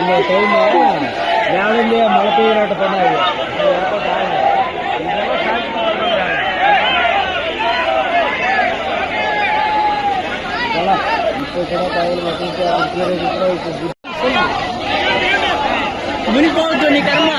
இந்த டைம் வேலையிலே மழை பெய்யாட்ட கர்மா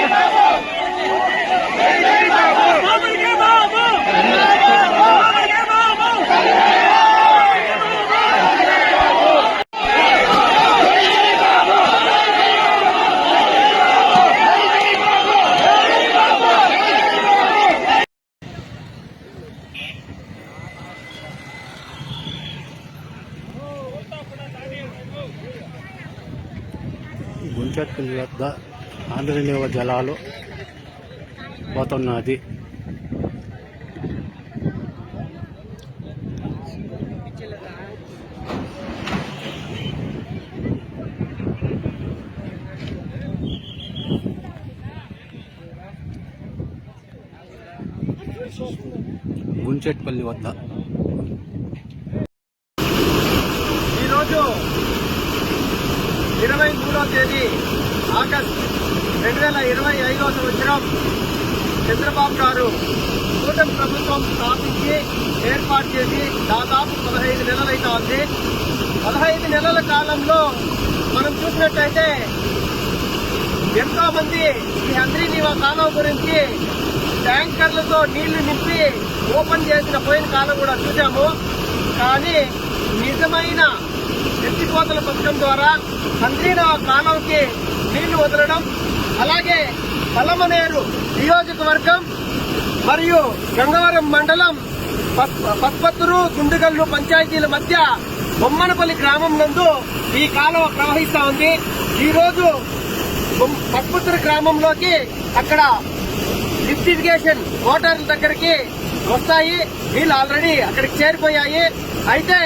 గుంచెట్టు వద్ద ఆంధ్రనీవ జలాలు పోతున్నది. గుంచెట్పల్లి వద్ద. ఈరోజు ఇరవై మూడో తేదీ ఆగస్ట్ రెండు వేల ఇరవై ఐదో సంవత్సరం చంద్రబాబు గారు కూటమి ప్రభుత్వం స్థాపించి ఏర్పాటు చేసి దాదాపు పదహైదు నెలలైతే ఉంది. పదహైదు నెలల కాలంలో మనం చూసినట్టయితే ఎంతో మంది ఈ హంద్రీనీవ కాలం గురించి ట్యాంకర్లతో నీళ్ళు నింపి ఓపెన్ చేసిన పోయిన కాలం కూడా చూసాము కానీ నిజమైన ఎత్తిపోతల పథకం ద్వారా హంద్రీనవ కాలంకి నీళ్ళు వదలడం అలాగే పలమనేరు నియోజకవర్గం మరియు గంగవరం మండలం పత్పత్తురు గుండుగల్లు పంచాయతీల మధ్య బొమ్మనపల్లి గ్రామం నందు ఈ కాలువ ప్రవహిస్తా ఉంది. ఈరోజు రోజు గ్రామంలోకి అక్కడ లిఫ్ట్ ఇరిగేషన్ మోటార్ల దగ్గరికి వస్తాయి. నీళ్ళు ఆల్రెడీ అక్కడికి చేరిపోయాయి. అయితే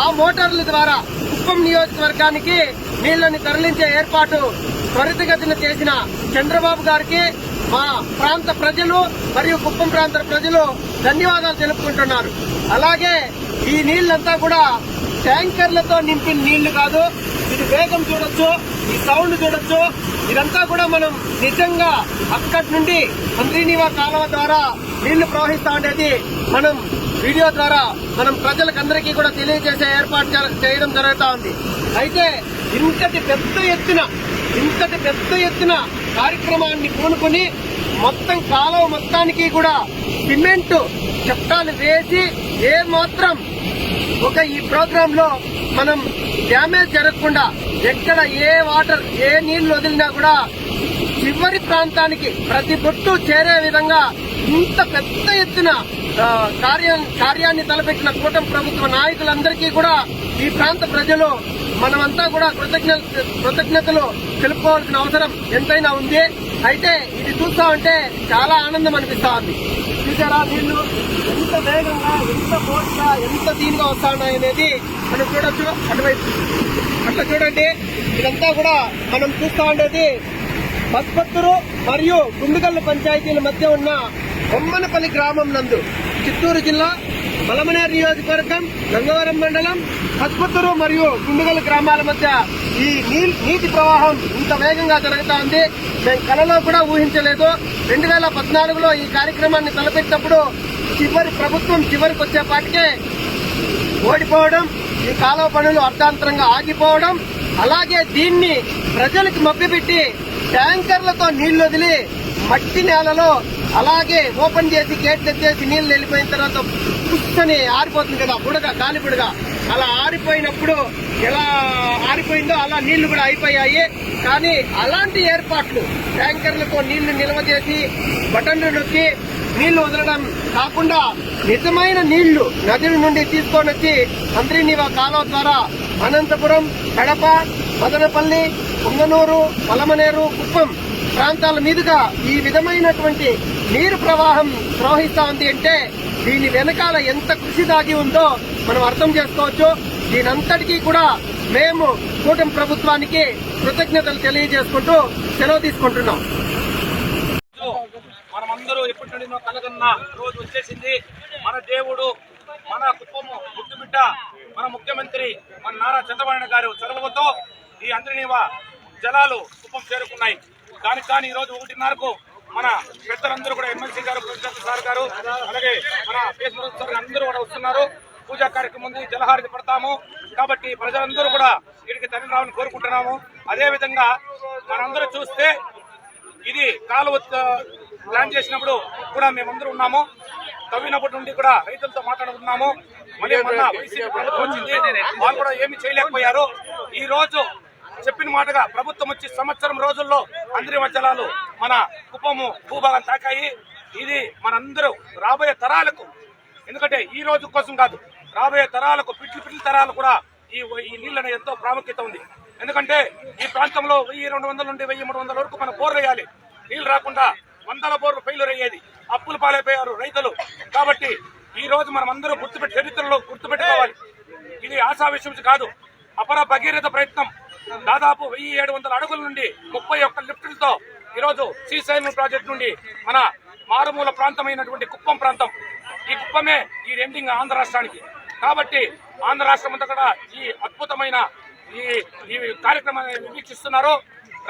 ఆ మోటార్ల ద్వారా కుప్పం నియోజకవర్గానికి నీళ్ళను తరలించే ఏర్పాటు త్వరితగతిన చేసిన చంద్రబాబు గారికి మా ప్రాంత ప్రజలు మరియు కుప్పం ప్రాంత ప్రజలు ధన్యవాదాలు తెలుపుకుంటున్నారు. అలాగే ఈ నీళ్ళంతా కూడా ట్యాంకర్లతో నింపిన నీళ్ళు కాదు ఇది వేగం చూడొచ్చు ఈ సౌండ్ చూడొచ్చు. ఇదంతా కూడా మనం నిజంగా అక్కడి నుండి మంత్రినివా కాలువ ద్వారా నీళ్ళు ప్రవహిస్తా ఉండేది మనం వీడియో ద్వారా మనం ప్రజలకందరికీ కూడా తెలియజేసే ఏర్పాటు చేయడం జరుగుతా ఉంది. అయితే ఇంతటి పెద్ద ఎత్తున ఇంతటి పెద్ద ఎత్తున కార్యక్రమాన్ని పూనుకొని మొత్తం కాలువ మొత్తానికి కూడా సిమెంట్ చట్టాలు వేసి ఏ మాత్రం ఒక ఈ ప్రోగ్రామ్లో మనం డ్యామేజ్ జరగకుండా ఎక్కడ ఏ వాటర్ ఏ నీళ్ళు వదిలినా కూడా చివరి ప్రాంతానికి ప్రతి బొట్టు చేరే విధంగా ఇంత పెద్ద ఎత్తున కార్యాన్ని తలపెట్టిన కూటమి ప్రభుత్వ నాయకులందరికీ కూడా ఈ ప్రాంత ప్రజలు మనమంతా కూడా కృతజ్ఞ కృతజ్ఞతలు తెలుపుకోవాల్సిన అవసరం ఎంతైనా ఉంది. అయితే ఇది చూస్తా ఉంటే చాలా ఆనందం అనిపిస్తా ఉంది చూసారా వీళ్ళు? ఎంత వేగంగా ఎంత ఫోర్స్గా ఎంత దీనిగా వస్తా అనేది మనం చూడొచ్చు. అటువైపు. అట్లా చూడండి. ఇదంతా కూడా మనం చూస్తా ఉండేది బస్పత్తురు మరియు గుండుగల్లు పంచాయతీల మధ్య ఉన్న బొమ్మనపల్లి గ్రామం నందు. చిత్తూరు జిల్లా బలమనేరు నియోజకవర్గం గంగవరం మండలం పస్పత్తురు మరియు గుండుగల్లు గ్రామాల మధ్య ఈ నీ- నీటి ప్రవాహం ఇంత వేగంగా జరుగుతా ఉంది. మేము కలలో కూడా ఊహించలేదు. రెండు వేల పద్నాలుగులో ఈ కార్యక్రమాన్ని తలపెట్టినప్పుడు చివరి ప్రభుత్వం చివరికి వచ్చేపాటికే ఓడిపోవడం ఈ కాలువ పనులు అర్ధాంతరంగా ఆగిపోవడం అలాగే దీన్ని ప్రజలకు మభ్యపెట్టి ట్యాంకర్లతో నీళ్ళు వదిలి మట్టి నేలలో అలాగే ఓపెన్ చేసి గేట్లు ఎత్తేసి నీళ్ళు వెళ్ళిపోయిన తర్వాత పుస్తని ఆరిపోతుంది కదా బుడగ గాలి బుడగ. అలా ఆరిపోయినప్పుడు ఎలా ఆరిపోయిందో అలా నీళ్ళు కూడా అయిపోయాయి. కానీ అలాంటి ఏర్పాట్లు ట్యాంకర్లకు నీళ్ళు నిల్వ చేసి బటన్లు నొక్కి నీళ్ళు వదలడం కాకుండా నిజమైన నీళ్ళు నదుల నుండి తీసుకొని వచ్చి అంద్రినీవా కాలువ ద్వారా అనంతపురం కడప మదనపల్లి పుంగనూరు పలమనేరు కుప్పం ప్రాంతాల మీదుగా ఈ విధమైనటువంటి నీరు ప్రవాహం ప్రవహిస్తా ఉంది అంటే దీని వెనకాల ఎంత కృషి దాగి ఉందో మనం అర్థం చేసుకోవచ్చు. దీనంతటికీ కూడా మేము కూటమి ప్రభుత్వానికి కృతజ్ఞతలు తెలియజేసుకుంటూ సెలవు తీసుకుంటున్నాం. మనమందరూ ఎప్పటి నుండి కలగన్న రోజు వచ్చేసింది. మన దేవుడు మన కుప్పము ముద్దుబిడ్డ మన ముఖ్యమంత్రి మన నారా చంద్రబాబు గారు చొరవతో ఈ అంద్రినీవ జలాలు కుప్పం చేరుకున్నాయి. దానికి కానీ ఈరోజు ఒకటిన్నరకు మన పెద్దలందరూ కూడా ఎమ్మెల్సీ గారు ప్రెసిడెంట్ సార్ గారు అలాగే మన కేసీఆర్ సార్ అందరూ కూడా వస్తున్నారు. పూజా కార్యక్రమం ఉంది జలహారతి పడతాము. కాబట్టి ప్రజలందరూ కూడా వీడికి తరలి రావాలని కోరుకుంటున్నాము. అదేవిధంగా మనందరూ చూస్తే ఇది కాలువ ప్లాన్ చేసినప్పుడు కూడా మేమందరూ ఉన్నాము. తవ్వినప్పటి నుండి కూడా రైతులతో మాట్లాడుతున్నాము. మళ్ళీ మొన్న వైసీపీ ప్రభుత్వం వచ్చింది. వాళ్ళు కూడా ఏమి చేయలేకపోయారు. ఈ రోజు చెప్పిన మాటగా ప్రభుత్వం వచ్చి సంవత్సరం రోజుల్లో అందరి జలాలు మన కుప్పము భూభాగం తాకాయి. ఇది మనందరూ రాబోయే తరాలకు ఎందుకంటే ఈ రోజు కోసం కాదు రాబోయే తరాలకు పిట్లు పిట్లు తరాలు కూడా ఈ ఈ నీళ్ళని ఎంతో ప్రాముఖ్యత ఉంది. ఎందుకంటే ఈ ప్రాంతంలో వెయ్యి రెండు వందల నుండి వెయ్యి మూడు వందల వరకు మనం బోర్లు వేయాలి. నీళ్ళు రాకుండా వందల బోర్లు ఫెయిల్యూర్ అయ్యేది అప్పులు పాలైపోయారు రైతులు. కాబట్టి ఈ రోజు మనం అందరూ గుర్తుపెట్టి చరిత్రలో గుర్తుపెట్టుకోవాలి. ఇది ఆశా విషయం కాదు. అపర భగీరథ ప్రయత్నం. దాదాపు వెయ్యి ఏడు వందల అడుగుల నుండి ముప్పై ఒక్క లిఫ్టులతో ఈరోజు శ్రీశైలం ప్రాజెక్టు నుండి మన మారుమూల ప్రాంతమైనటువంటి కుప్పం ప్రాంతం. ఈ కుప్పమే ఈ ఎండింగ్ ఆంధ్ర రాష్ట్రానికి. కాబట్టి ఆంధ్ర రాష్ట్రం అంతా కూడా ఈ అద్భుతమైన ఈ ఈ కార్యక్రమాన్ని వీక్షిస్తున్నారు.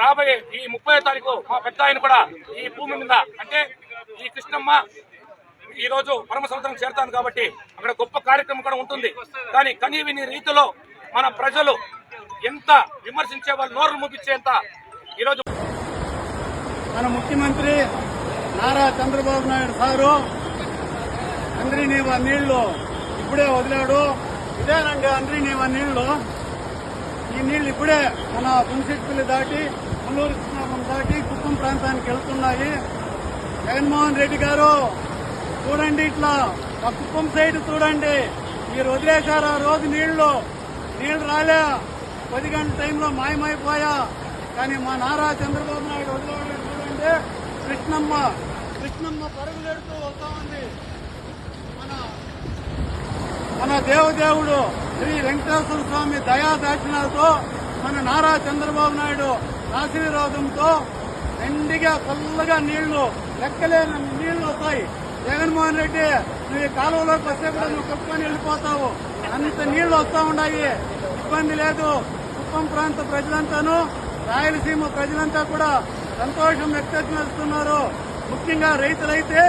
రాబోయే ఈ ముప్పై తారీఖు మా పెద్ద ఆయన కూడా ఈ భూమి మీద అంటే ఈ కృష్ణమ్మ ఈ రోజు పరమ సముద్రం చేరుతాను కాబట్టి అక్కడ గొప్ప కార్యక్రమం కూడా ఉంటుంది. కానీ కనీవిని రీతిలో మన ప్రజలు ఎంత విమర్శించే వాళ్ళు నోరు ముగించేంత ఈ రోజు మన ముఖ్యమంత్రి నారా చంద్రబాబు నాయుడు సారు అంద్రినీవ నీళ్ళు ఇప్పుడే వదిలాడు. ఇదేనండి అంద్రినీవ నీళ్ళు. ఈ నీళ్ళు ఇప్పుడే మన పుంశెట్టులు దాటి ముల్లూరు కృష్ణాపురం దాటి కుప్పం ప్రాంతానికి వెళ్తున్నాయి. జగన్మోహన్ రెడ్డి గారు చూడండి ఇట్లా ఆ కుప్పం సైడ్ చూడండి. మీరు వదిలేశారు ఆ రోజు నీళ్ళు. నీళ్ళు రాలే. పది గంటల టైంలో మాయమైపోయా. కానీ మా నారా చంద్రబాబు నాయుడు వదిలేవాడు చూడండి కృష్ణమ్మ. కృష్ణమ్మ పరుగులెడుతూ వస్తా ఉంది. మన మన దేవదేవుడు శ్రీ వెంకటేశ్వర స్వామి దయా దాక్షిణాలతో మన నారా చంద్రబాబు నాయుడు ఆశీర్వాదంతో ఎండిగా చల్లగా నీళ్ళు లెక్కలేని నీళ్ళు వస్తాయి. జగన్మోహన్ రెడ్డి నువ్వు ఈ కాలువలోకి వస్తే కూడా నువ్వు కప్పుకొని వెళ్ళిపోతావు. అంత నీళ్ళు వస్తా ఉన్నాయి ఇబ్బంది లేదు. కుప్పం ప్రాంత ప్రజలంతాను రాయలసీమ ప్రజలంతా కూడా సంతోషం వ్యక్తం చేస్తున్నారు. ముఖ్యంగా రైతులైతే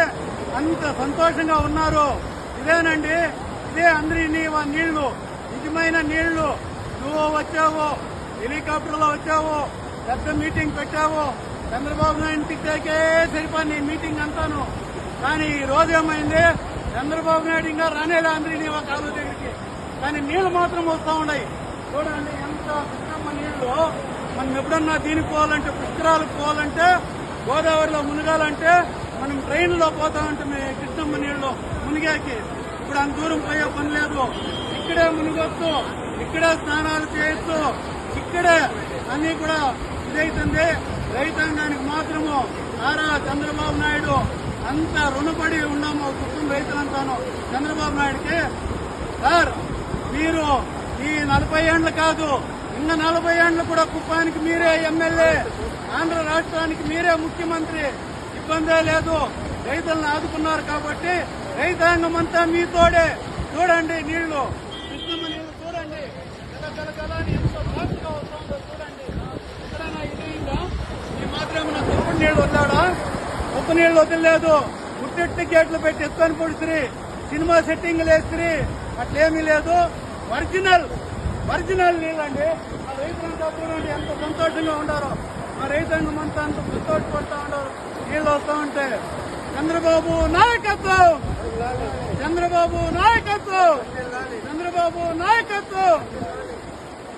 అంత సంతోషంగా ఉన్నారు. ఇదేనండి ఇదే అందరి నీళ్ళు. నిజమైన నీళ్ళు. నువ్వు వచ్చావు హెలికాప్టర్లో వచ్చావు పెద్ద మీటింగ్ పెట్టావు చంద్రబాబు నాయుడు తిట్టాకే సరిపోయి మీటింగ్ అంతాను. కానీ ఈ రోజు ఏమైంది? చంద్రబాబు నాయుడు ఇంకా రానేలే అందరి నీవా కాలువ దగ్గరికి? కానీ నీళ్ళు మాత్రం వస్తూ ఉన్నాయి. చూడండి. కృష్ణమ్మ నీళ్ళు మనం ఎప్పుడన్నా దీనికి పోవాలంటే పుష్కరాలకు పోవాలంటే గోదావరిలో మునగాలంటే మనం ట్రైన్లో పోతామంటే మీ కృష్ణమ్మ నీళ్ళు మునిగాకి. ఇప్పుడు అంత దూరం పోయే పని లేదు. ఇక్కడే మునిగొచ్చు ఇక్కడే స్నానాలు చేయొచ్చు ఇక్కడే అన్ని కూడా ఇదైతుంది. రైతాంగానికి మాత్రము నారా చంద్రబాబు నాయుడు అంత రుణపడి ఉన్నాము కుటుంబ రైతులంతాను. చంద్రబాబు నాయుడుకి సార్ మీరు ఈ నలభై ఏండ్లు కాదు ఇంకా నలభై ఏండ్లు కూడా కుప్పానికి మీరే ఎమ్మెల్యే. ఆంధ్ర రాష్ట్రానికి మీరే ముఖ్యమంత్రి. ఇబ్బందే లేదు. రైతులను ఆదుకున్నారు కాబట్టి రైతాంగం అంతా మీతోడే చూడండి నీళ్ళు. కృష్ణమ్మ నీళ్ళు చూడండి. గలగలగలని ఎంతో ఫాస్ట్గా వస్తుందో చూడండి. ఎక్కడైనా ఇదేందా ఈ మాత్రం నా నీళ్ళు వద్దాడా ఉప్పు నీళ్ళు వదిలేదు ఉట్టెట్టి గేట్లు పెట్టి ఎత్తుకొని పొడిసిరి. సినిమా సెట్టింగ్లు వేసిరి. అట్లేమీ లేదు. ఒరిజినల్. ఒరిజినల్ నీళ్ళండి. ఆ రైతులంతా చూడండి ఎంత సంతోషంగా ఉండారో. ఆ రైతాంగం అంతా అంత సంతోషపడతా ఉండారు. నీళ్ళు వస్తా ఉంటే చంద్రబాబు నాయకత్వం. చంద్రబాబు నాయకత్వం. చంద్రబాబు నాయకత్వం.